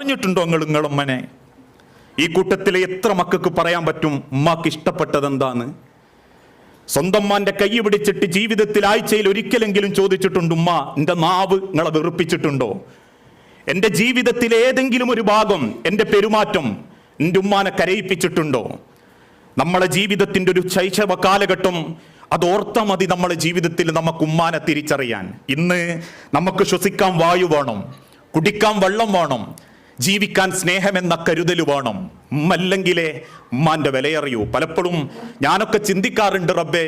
അറിഞ്ഞിട്ടുണ്ടോ നിങ്ങൾ നിങ്ങളുമ്മനെ ഈ കൂട്ടത്തിലെ എത്ര മക്കൾക്ക് പറയാൻ പറ്റും ഉമ്മാക്ക് ഇഷ്ടപ്പെട്ടത് എന്താന്ന് സ്വന്തം മാന്റെ കൈ പിടിച്ചിട്ട് ജീവിതത്തിൽ ആഴ്ചയിൽ ഒരിക്കലെങ്കിലും ചോദിച്ചിട്ടുണ്ട് ഉമ്മ എന്റെ നാവ് നിങ്ങളെ വെറുപ്പിച്ചിട്ടുണ്ടോ? എന്റെ ജീവിതത്തിലെ ഏതെങ്കിലും ഒരു ഭാഗം എന്റെ പെരുമാറ്റം എന്റെ ഉമ്മാനെ കരയിപ്പിച്ചിട്ടുണ്ടോ? നമ്മളെ ജീവിതത്തിന്റെ ഒരു ശൈശവ കാലഘട്ടം അത് ഓർത്താൽ മതി നമ്മളെ ജീവിതത്തിൽ നമുക്ക് ഉമ്മാനെ തിരിച്ചറിയാൻ. ഇന്ന് നമുക്ക് ശ്വസിക്കാൻ വായു വേണം കുടിക്കാൻ വെള്ളം വേണം ജീവിക്കാൻ സ്നേഹമെന്ന കരുതൽ വേണം. മല്ലെങ്കിലേ ഉമ്മാന്റെ വിലയറിയൂ. പലപ്പോഴും ഞാനൊക്കെ ചിന്തിക്കാറുണ്ട് റബ്ബേ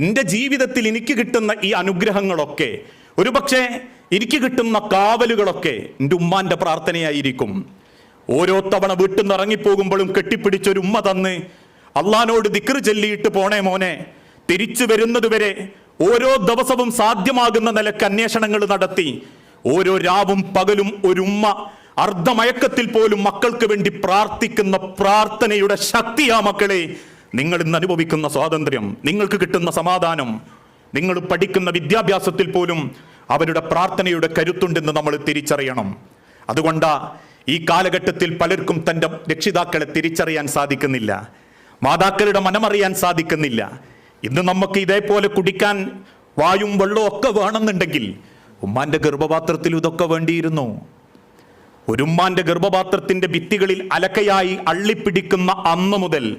എന്റെ ജീവിതത്തിൽ എനിക്ക് കിട്ടുന്ന ഈ അനുഗ്രഹങ്ങളൊക്കെ ഒരുപക്ഷെ എനിക്ക് കിട്ടുന്ന കാവലുകളൊക്കെ എന്റെ ഉമ്മാന്റെ പ്രാർത്ഥനയായിരിക്കും. ഓരോ തവണ വീട്ടിൽ നിന്ന് ഇറങ്ങിപ്പോകുമ്പോഴും കെട്ടിപ്പിടിച്ചൊരു ഉമ്മ തന്ന് അള്ളഹാനോട് ദിക്ർ ചൊല്ലിയിട്ട് പോണേ മോനെ തിരിച്ചു വരുന്നതുവരെ ഓരോ ദിവസവും സാധ്യമാകുന്ന നിലയ്ക്ക് അന്വേഷണങ്ങൾ നടത്തി ഓരോ രാവും പകലും ഒരു ഉമ്മ അർദ്ധമയക്കത്തിൽ പോലും മക്കൾക്ക് വേണ്ടി പ്രാർത്ഥിക്കുന്ന പ്രാർത്ഥനയുടെ ശക്തിയാ മക്കളെ നിങ്ങൾ ഇന്ന് അനുഭവിക്കുന്ന സ്വാതന്ത്ര്യം നിങ്ങൾക്ക് കിട്ടുന്ന സമാധാനം നിങ്ങൾ പഠിക്കുന്ന വിദ്യാഭ്യാസത്തിൽ പോലും അവരുടെ പ്രാർത്ഥനയുടെ കരുത്തുണ്ടെന്ന് നമ്മൾ തിരിച്ചറിയണം. അതുകൊണ്ട് ഈ കാലഘട്ടത്തിൽ പലർക്കും തന്റെ രക്ഷിതാക്കളെ തിരിച്ചറിയാൻ സാധിക്കുന്നില്ല മാതാക്കളുടെ മനമറിയാൻ സാധിക്കുന്നില്ല. ഇന്ന് നമുക്ക് ഇതേപോലെ കുടിക്കാൻ വായും വെള്ളവും ഒക്കെ വേണമെന്നുണ്ടെങ്കിൽ ഉമ്മാന്റെ ഗർഭപാത്രത്തിൽ ഇതൊക്കെ വേണ്ടിയിരുന്നു. ഒരുമ്മാന്റെ ഗർഭപാത്രത്തിന്റെ ഭിത്തികളിൽ അലക്കയായി അള്ളിപ്പിടിക്കുന്ന അന്ന് മുതൽ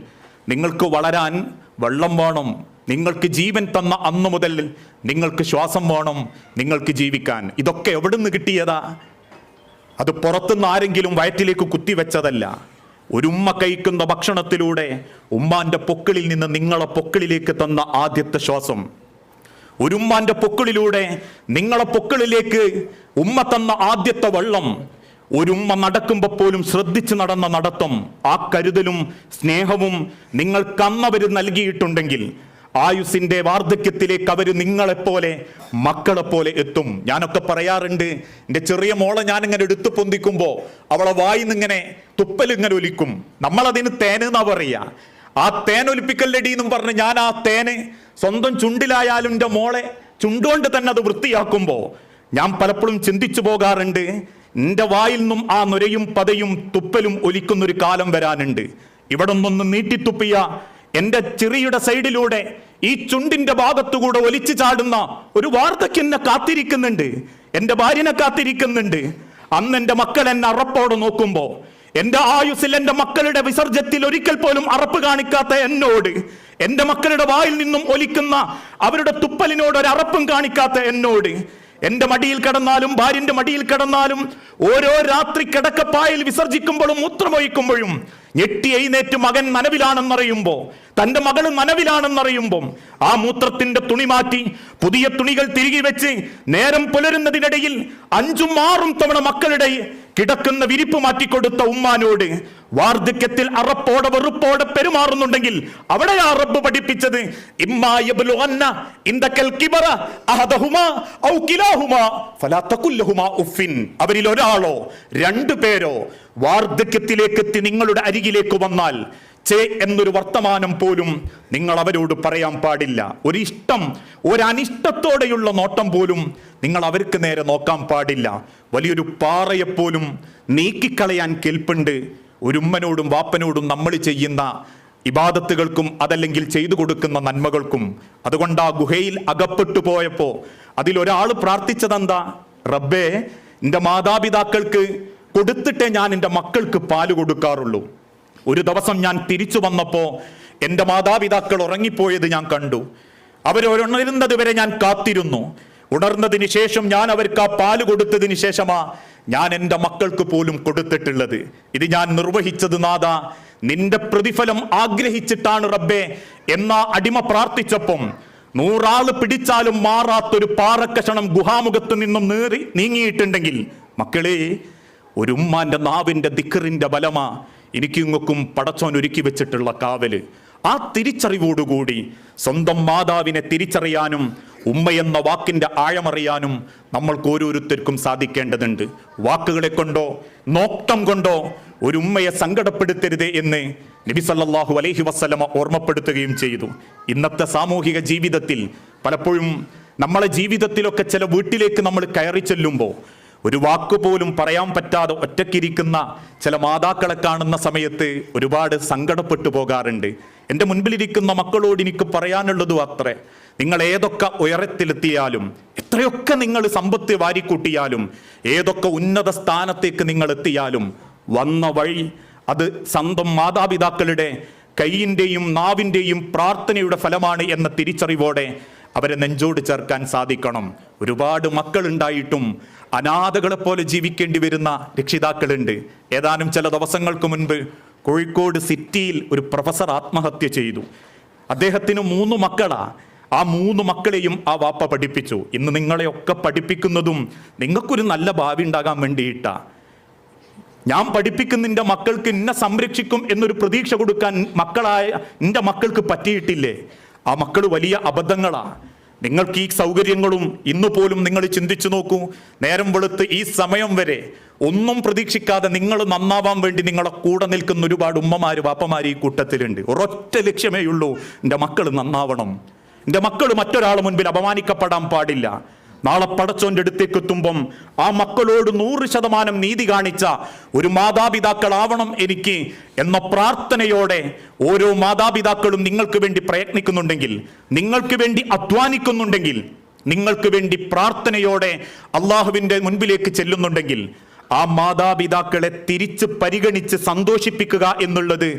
നിങ്ങൾക്ക് വളരാൻ വെള്ളം വേണം. നിങ്ങൾക്ക് ജീവൻ തന്ന അന്ന് മുതൽ നിങ്ങൾക്ക് ശ്വാസം വേണം നിങ്ങൾക്ക് ജീവിക്കാൻ. ഇതൊക്കെ എവിടുന്ന് കിട്ടിയതാ? അത് പുറത്തുനിന്ന് ആരെങ്കിലും വയറ്റിലേക്ക് കുത്തിവെച്ചതല്ല ഒരു ഉമ്മ കഴിക്കുന്ന ഭക്ഷണത്തിലൂടെ ഉമ്മാന്റെ പൊക്കിളിൽ നിന്ന് നിങ്ങളെ പൊക്കിളിലേക്ക് തന്ന ആദ്യത്തെ ശ്വാസം. ഒരുമ്മാന്റെ പൊക്കിളിലൂടെ നിങ്ങളെ പൊക്കിളിലേക്ക് ഉമ്മ തന്ന ആദ്യത്തെ വെള്ളം. ഒരു ഉമ്മ നടക്കുമ്പോൾ പോലും ശ്രദ്ധിച്ച് നടന്ന നടത്തം ആ കരുതലും സ്നേഹവും നിങ്ങൾ അന്നവർ നൽകിയിട്ടുണ്ടെങ്കിൽ ആയുസിന്റെ വാർദ്ധക്യത്തിലേക്ക് അവർ നിങ്ങളെപ്പോലെ മക്കളെപ്പോലെ എത്തും. ഞാനൊക്കെ പറയാറുണ്ട് എന്റെ ചെറിയ മോളെ ഞാനിങ്ങനെ എടുത്തു പൊന്തിക്കുമ്പോൾ അവളെ വായിന്നിങ്ങനെ തുപ്പലിങ്ങനെ ഒലിക്കും. നമ്മളതിന് തേനെന്നാ പറയുക ആ തേൻ ഒലിപ്പിക്കല്ലടി എന്നും പറഞ്ഞ് ഞാൻ ആ തേന് സ്വന്തം ചുണ്ടിലായാലും എന്റെ മോളെ ചുണ്ടുകൊണ്ട് തന്നെ അത് വൃത്തിയാക്കുമ്പോൾ ഞാൻ പലപ്പോഴും ചിന്തിച്ചു പോകാറുണ്ട് എന്റെ വായിൽ നിന്നും ആ നുരയും പതയും തുപ്പലും ഒലിക്കുന്നൊരു കാലം വരാനുണ്ട്. ഇവിടെ നിന്നൊന്ന് നീട്ടിത്തുപ്പിയ എന്റെ ചെറിയുടെ സൈഡിലൂടെ ഈ ചുണ്ടിന്റെ ഭാഗത്തുകൂടെ ഒലിച്ചു ചാടുന്ന ഒരു വാർദ്ധക്യനെ കാത്തിരിക്കുന്നുണ്ട്. എന്റെ ഭാര്യനെ കാത്തിരിക്കുന്നുണ്ട്. അന്ന് എന്റെ മക്കൾ എന്നെ അറപ്പോടെ നോക്കുമ്പോൾ എന്റെ ആയുസിൽ എന്റെ മക്കളുടെ വിസർജ്യത്തിൽ ഒരിക്കൽ പോലും അറപ്പ് കാണിക്കാത്ത എന്നോട് എന്റെ മക്കളുടെ വായിൽ നിന്നും ഒലിക്കുന്ന അവരുടെ തുപ്പലിനോട് ഒരു അറപ്പും കാണിക്കാത്ത എന്നോട് എന്റെ മടിയിൽ കിടന്നാലും ഭാര്യന്റെ മടിയിൽ കിടന്നാലും ഓരോ രാത്രി കിടക്കപ്പായിൽ വിസർജിക്കുമ്പോഴും മൂത്രമൊഴിക്കുമ്പോഴും ഞെട്ടി എഴുന്നേറ്റ് മകൻ നനവിലാണെന്നറിയുമ്പോൾ തന്റെ മകൾ നനവിലാണെന്നറിയുമ്പം ആ മൂത്രത്തിന്റെ തുണി മാറ്റി പുതിയ തുണികൾ തിരികെ വെച്ച് നേരം പുലരുന്നതിനിടയിൽ അഞ്ചും ആറും തവണ മക്കളുടെ കിടക്കുന്ന വിരിപ്പ് മാറ്റിക്കൊടുത്ത ഉമ്മാനോട് വാർദ്ധക്യത്തിൽ അറപ്പോടെ വെറുപ്പോടെ പെരുമാറുന്നുണ്ടെങ്കിൽ അവിടെ ആ റബ്ബ് പഠിപ്പിച്ചത്. അവരിൽ ഒരാളോ രണ്ടു പേരോ വാർദ്ധക്യത്തിലേക്ക് എത്തി നിങ്ങളുടെ അരികിലേക്ക് വന്നാൽ ചേ എന്നൊരു വർത്തമാനം പോലും നിങ്ങൾ അവരോട് പറയാൻ പാടില്ല. ഒരിഷ്ടം ഒരനിഷ്ടത്തോടെയുള്ള നോട്ടം പോലും നിങ്ങൾ അവർക്ക് നേരെ നോക്കാൻ പാടില്ല. വലിയൊരു പാറയെപ്പോലും നീക്കിക്കളയാൻ കേൾപ്പുണ്ട്. ഒരു ഉമ്മനോടും വാപ്പനോടും നമ്മൾ ചെയ്യുന്ന ഇബാദത്തുകൾക്കും അതല്ലെങ്കിൽ ചെയ്തു കൊടുക്കുന്ന നന്മകൾക്കും. അതുകൊണ്ട് ആ ഗുഹയിൽ അകപ്പെട്ടു പോയപ്പോൾ അതിലൊരാൾ പ്രാർത്ഥിച്ചതെന്താ? റബ്ബേ എന്റെ മാതാപിതാക്കൾക്ക് കൊടുത്തിട്ടേ ഞാൻ എന്റെ മക്കൾക്ക് പാൽ കൊടുക്കാറുള്ളൂ. ഒരു ദിവസം ഞാൻ തിരിച്ചു വന്നപ്പോൾ എന്റെ മാതാപിതാക്കൾ ഉറങ്ങിപ്പോയത് ഞാൻ കണ്ടു. അവരുണരുന്നത് വരെ ഞാൻ കാത്തിരുന്നു. ഉണർന്നതിന് ശേഷം ഞാൻ അവർക്ക് ആ പാൽ കൊടുത്തതിന് ശേഷമാ ഞാൻ എന്റെ മക്കൾക്ക് പോലും കൊടുത്തിട്ടുള്ളത്. ഇത് ഞാൻ നിർവഹിച്ചത് നാഥ നിന്റെ പ്രതിഫലം ആഗ്രഹിച്ചിട്ടാണ് റബ്ബേ എന്ന അടിമ പ്രാർത്ഥിച്ചപ്പം നൂറാൾ പിടിച്ചാലും മാറാത്തൊരു പാറക്കഷണം ഗുഹാമുഖത്ത് നിന്നും നേറി നീങ്ങിയിട്ടുണ്ടെങ്കിൽ മക്കളെ ഒരു ഉമ്മാന്റെ നാവിന്റെ ദിക്കറിന്റെ ബലമാ എനിക്കിങ്ങൊക്കും പടച്ചോൻ ഒരുക്കി വെച്ചിട്ടുള്ള കാവൽ. ആ തിരിച്ചറിവോടുകൂടി സ്വന്തം മാതാവിനെ തിരിച്ചറിയാനും ഉമ്മയെന്ന വാക്കിന്റെ ആഴമറിയാനും നമ്മൾക്ക് ഓരോരുത്തർക്കും സാധിക്കേണ്ടതുണ്ട്. വാക്കുകളെ കൊണ്ടോ നോക്തം കൊണ്ടോ ഒരു ഉമ്മയെ സങ്കടപ്പെടുത്തരുത് എന്ന് നബി സല്ലല്ലാഹു അലൈഹി വസല്ലമ ഓർമ്മപ്പെടുത്തുകയും ചെയ്തു. ഇന്നത്തെ സാമൂഹിക ജീവിതത്തിൽ പലപ്പോഴും നമ്മളെ ജീവിതത്തിലൊക്കെ ചില വീട്ടിലേക്ക് നമ്മൾ കയറി ചെല്ലുമ്പോൾ ഒരു വാക്ക് പോലും പറയാൻ പറ്റാതെ ഒറ്റക്കിരിക്കുന്ന ചില മാതാക്കളെ കാണുന്ന സമയത്ത് ഒരുപാട് സങ്കടപ്പെട്ടു പോകാറുണ്ട്. എന്റെ മുൻപിലിരിക്കുന്ന മക്കളോട് എനിക്ക് പറയാനുള്ളതും അത്രേ. നിങ്ങൾ ഏതൊക്കെ ഉയരത്തിലെത്തിയാലും എത്രയൊക്കെ നിങ്ങൾ സമ്പത്ത് വാരിക്കൂട്ടിയാലും ഏതൊക്കെ ഉന്നത സ്ഥാനത്തേക്ക് നിങ്ങൾ എത്തിയാലും വന്ന വഴി അത് സ്വന്തം മാതാപിതാക്കളുടെ കൈയിന്റെയും നാവിന്റെയും പ്രാർത്ഥനയുടെ ഫലമാണ് എന്ന തിരിച്ചറിവോടെ അവരെ നെഞ്ചോട് ചേർക്കാൻ സാധിക്കണം. ഒരുപാട് മക്കളുണ്ടായിട്ടും അനാഥകളെ പോലെ ജീവിക്കേണ്ടി വരുന്ന രക്ഷിതാക്കളുണ്ട്. ഏതാനും ചില ദിവസങ്ങൾക്ക് മുൻപ് കോഴിക്കോട് സിറ്റിയിൽ ഒരു പ്രൊഫസർ ആത്മഹത്യ ചെയ്തു. അദ്ദേഹത്തിന് മൂന്ന് മക്കളാ. ആ മൂന്ന് മക്കളെയും ആ വാപ്പ പഠിപ്പിച്ചു. ഇന്ന് നിങ്ങളെയൊക്കെ പഠിപ്പിക്കുന്നതും നിങ്ങൾക്കൊരു നല്ല ഭാവി ഉണ്ടാകാൻ വേണ്ടിയിട്ടാ. ഞാൻ പഠിപ്പിക്കുന്ന നിന്റെ മക്കൾക്ക് എന്നെ സംരക്ഷിക്കും എന്നൊരു പ്രതീക്ഷ കൊടുക്കാൻ മക്കളായ നിന്റെ മക്കൾക്ക് പറ്റിയിട്ടില്ലേ? ആ മക്കൾ വലിയ അബദ്ധങ്ങളാണ് നിങ്ങൾക്ക് ഈ സൗകര്യങ്ങളും ഇന്നു പോലും നിങ്ങൾ ചിന്തിച്ചു നോക്കൂ. നേരം വെളുത്ത് ഈ സമയം വരെ ഒന്നും പ്രതീക്ഷിക്കാതെ നിങ്ങൾ നന്നാവാൻ വേണ്ടി നിങ്ങളെ കൂടെ നിൽക്കുന്ന ഒരുപാട് ഉമ്മമാര് വാപ്പമാര് ഈ കൂട്ടത്തിലുണ്ട്. ഒരൊറ്റ ലക്ഷ്യമേ ഉള്ളൂ എന്റെ മക്കൾ നന്നാവണം. എന്റെ മക്കൾ മറ്റൊരാൾ മുൻപിൽ അപമാനിക്കപ്പെടാൻ പാടില്ല. നാളെ പടച്ചോന്റെ അടുത്തേക്ക് എത്തുമ്പം ആ മക്കളോട് നൂറ് ശതമാനം നീതി കാണിച്ച ഒരു മാതാപിതാക്കളാവണം എനിക്ക് എന്ന പ്രാർത്ഥനയോടെ ഓരോ മാതാപിതാക്കളും നിങ്ങൾക്ക് വേണ്ടി പ്രയത്നിക്കുന്നുണ്ടെങ്കിൽ നിങ്ങൾക്ക് വേണ്ടി അധ്വാനിക്കുന്നുണ്ടെങ്കിൽ നിങ്ങൾക്ക് വേണ്ടി പ്രാർത്ഥനയോടെ അള്ളാഹുവിന്റെ മുൻപിലേക്ക് ചെല്ലുന്നുണ്ടെങ്കിൽ ആ മാതാപിതാക്കളെ തിരിച്ച് പരിഗണിച്ച് സന്തോഷിപ്പിക്കുക എന്നുള്ളത്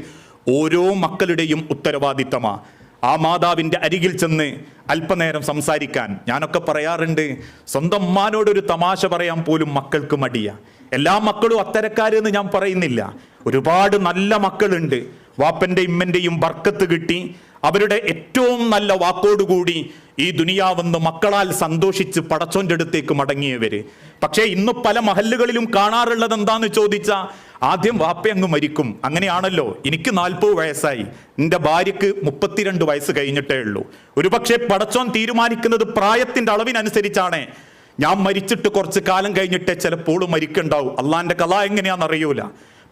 ഓരോ മക്കളുടെയും ഉത്തരവാദിത്തമാണ് ആ മാതാവിന്റെ അരികിൽ ചെന്ന് അല്പനേരം സംസാരിക്കാൻ. ഞാനൊക്കെ പറയാറുണ്ട് സ്വന്തം ഉമ്മാനോടൊരു തമാശ പറയാൻ പോലും മക്കൾക്ക് മടിയ. എല്ലാ മക്കളും അത്തരക്കാരെന്ന് ഞാൻ പറയുന്നില്ല. ഒരുപാട് നല്ല മക്കളുണ്ട്. വാപ്പന്റെ ഇമ്മന്റെയും ബർക്കത്ത് കിട്ടി. അവരുടെ ഏറ്റവും നല്ല വാക്കോടുകൂടി ഈ ദുനിയാവെന്ന് മക്കളാൽ സന്തോഷിച്ച് പടച്ചോന്റെ അടുത്തേക്ക് മടങ്ങിയവര്. പക്ഷേ ഇന്ന് പല മഹല്ലുകളിലും കാണാറുള്ളത് എന്താന്ന് ചോദിച്ചാൽ ആദ്യം വാപ്പ അങ്ങ് മരിക്കും. അങ്ങനെയാണല്ലോ. എനിക്ക് നാൽപ്പത് വയസ്സായി. എന്റെ ഭാര്യക്ക് മുപ്പത്തിരണ്ട് വയസ്സ് കഴിഞ്ഞിട്ടേ ഉള്ളൂ. ഒരുപക്ഷെ പടച്ചോൻ തീരുമാനിക്കുന്നത് പ്രായത്തിന്റെ അളവിനനുസരിച്ചാണ്. ഞാൻ മരിച്ചിട്ട് കുറച്ച് കാലം കഴിഞ്ഞിട്ടേ ചിലപ്പോൾ മരിക്കുണ്ടാവും. അള്ളാന്റെ കഥ എങ്ങനെയാണെന്ന് അറിയൂല.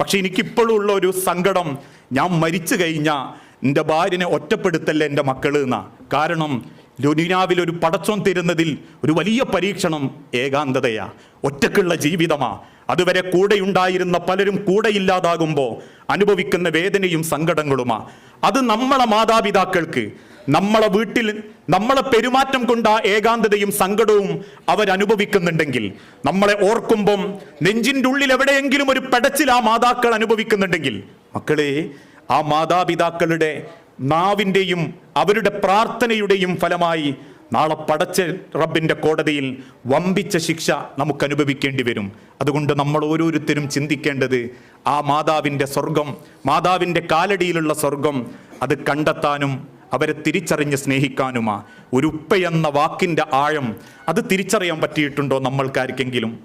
പക്ഷെ എനിക്കിപ്പോഴും ഉള്ള ഒരു സങ്കടം ഞാൻ മരിച്ചു കഴിഞ്ഞാൽ എന്റെ ഭാര്യനെ ഒറ്റപ്പെടുത്തല്ലേ എന്റെ മക്കൾ എന്നാ. കാരണം ലുനിനാവിൽ ഒരു പടച്ചോൻ തരുന്നതിൽ ഒരു വലിയ പരീക്ഷണം ഏകാന്തതയാ. ഒറ്റക്കുള്ള ജീവിതമാ. അതുവരെ കൂടെയുണ്ടായിരുന്ന പലരും കൂടെയില്ലാതാകുമ്പോൾ അനുഭവിക്കുന്ന വേദനയും സങ്കടങ്ങളുമാ. അത് നമ്മളെ മാതാപിതാക്കൾക്ക് നമ്മളെ വീട്ടിൽ നമ്മളെ പെരുമാറ്റം കൊണ്ട് ഏകാന്തതയും സങ്കടവും അവരനുഭവിക്കുന്നുണ്ടെങ്കിൽ നമ്മളെ ഓർക്കുമ്പം നെഞ്ചിന്റെ ഉള്ളിൽ എവിടെയെങ്കിലും ഒരു പെടച്ചിൽ ആ മാതാക്കൾ അനുഭവിക്കുന്നുണ്ടെങ്കിൽ മക്കളെ ആ മാതാപിതാക്കളുടെ നാവിന്റെയും അവരുടെ പ്രാർത്ഥനയുടെയും ഫലമായി നാളെ പടച്ച റബ്ബിന്റെ കോടതിയിൽ വമ്പിച്ച ശിക്ഷ നമുക്ക് അനുഭവിക്കേണ്ടി വരും. അതുകൊണ്ട് നമ്മൾ ഓരോരുത്തരും ചിന്തിക്കേണ്ടത് ആ മാതാവിന്റെ സ്വർഗം മാതാവിന്റെ കാലടിയിലുള്ള സ്വർഗം അത് കണ്ടെത്താനും അവരെ തിരിച്ചറിഞ്ഞ് സ്നേഹിക്കാനുമാ. ഒരു ഉപ്പ എന്ന വാക്കിന്റെ ആഴം അത് തിരിച്ചറിയാൻ പറ്റിയിട്ടുണ്ടോ നമ്മൾക്കാർക്കെങ്കിലും?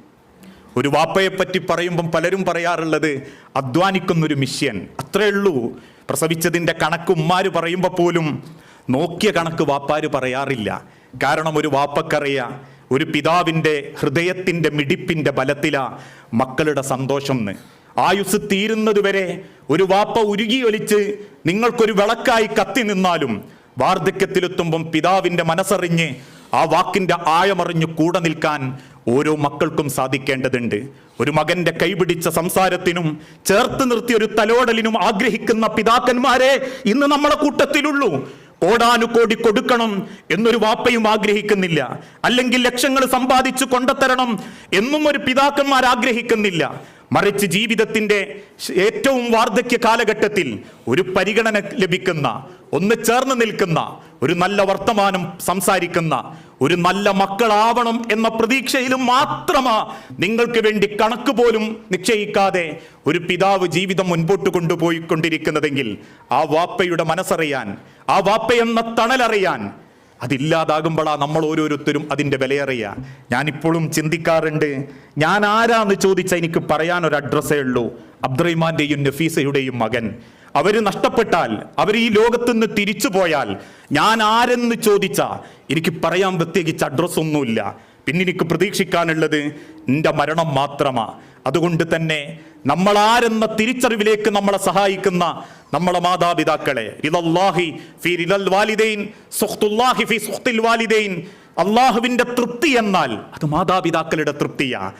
ഒരു വാപ്പയെ പറ്റി പറയുമ്പം പലരും പറയാറുള്ളത് അധ്വാനിക്കുന്നൊരു മിഷ്യൻ. അത്രേ ഉള്ളൂ. പ്രസവിച്ചതിന്റെ കണക്ക് ഉമ്മാര് പറയുമ്പോൾ പോലും നോക്കിയ കണക്ക് വാപ്പാര് പറയാറില്ല. കാരണം ഒരു വാപ്പക്കറിയ ഒരു പിതാവിന്റെ ഹൃദയത്തിന്റെ മിടിപ്പിന്റെ ബലത്തിലാ മക്കളുടെ സന്തോഷം ആയുസ് തീരുന്നതുവരെ ഒരു വാപ്പ ഉരുകിയൊലിച്ച് നിങ്ങൾക്കൊരു വിളക്കായി കത്തി നിന്നാലും വാർദ്ധക്യത്തിലെത്തുമ്പം പിതാവിന്റെ മനസ്സറിഞ്ഞ് ആ വാക്കിന്റെ ആഴമറിഞ്ഞ് കൂടെ നിൽക്കാൻ ഓരോ മക്കൾക്കും സാധിക്കേണ്ടതുണ്ട്. ഒരു മകന്റെ കൈപിടിച്ച സംസാരത്തിനും ചേർത്ത് നിർത്തിയ ഒരു തലോടലിനും ആഗ്രഹിക്കുന്ന പിതാക്കന്മാരെ ഇന്ന് നമ്മളെ കൂട്ടത്തിലുള്ളൂ. കോടാനുകോടി കൊടുക്കണം എന്നൊരു വാപ്പയും ആഗ്രഹിക്കുന്നില്ല. അല്ലെങ്കിൽ ലക്ഷങ്ങൾ സമ്പാദിച്ചു കൊണ്ടത്തരണം എന്നും ഒരു പിതാക്കന്മാർ ആഗ്രഹിക്കുന്നില്ല. മറിച്ച് ജീവിതത്തിന്റെ ഏറ്റവും വാർദ്ധക്യ കാലഘട്ടത്തിൽ ഒരു പരിഗണന ലഭിക്കുന്ന ഒന്ന് ചേർന്ന് നിൽക്കുന്ന ഒരു നല്ല വർത്തമാനം സംസാരിക്കുന്ന ഒരു നല്ല മക്കളാവണം എന്ന പ്രതീക്ഷയിലും മാത്രമാ നിങ്ങൾക്ക് വേണ്ടി കണക്ക് പോലും നിശ്ചയിക്കാതെ ഒരു പിതാവ് ജീവിതം മുൻപോട്ട് കൊണ്ടുപോയി കൊണ്ടിരിക്കുന്നതെങ്കിൽ ആ വാപ്പയുടെ മനസ്സറിയാൻ ആ വാപ്പ എന്ന തണലറിയാൻ അതില്ലാതാകുമ്പോഴാ നമ്മൾ ഓരോരുത്തരും അതിന്റെ വിലയറിയുക. ഞാനിപ്പോഴും ചിന്തിക്കാറുണ്ട് ഞാൻ ആരാന്ന് ചോദിച്ചാൽ എനിക്ക് പറയാൻ ഒരു അഡ്രസ്സേ ഉള്ളൂ. അബ്ദുറഹിമാന്റെയും നഫീസയുടെയും മകൻ. അവർ നഷ്ടപ്പെട്ടാൽ അവർ ഈ ലോകത്ത് നിന്ന് തിരിച്ചു പോയാൽ ഞാൻ ആരെന്ന് ചോദിച്ചാ എനിക്ക് പറയാൻ പ്രത്യേകിച്ച് അഡ്രസ്സ് ഒന്നുമില്ല. പിന്നെ എനിക്ക് പ്രതീക്ഷിക്കാനുള്ളത് എന്റെ മരണം മാത്രമാ. അതുകൊണ്ട് തന്നെ നമ്മൾ ആരെന്ന തിരിച്ചറിവിലേക്ക് നമ്മളെ സഹായിക്കുന്ന നമ്മളെ മാതാപിതാക്കളെ റിദൽ വാലിദൈൻ ഫി വാലിദൈൻ. അള്ളാഹുവിന്റെ തൃപ്തി എന്നാൽ അത് മാതാപിതാക്കളുടെ തൃപ്തിയാ.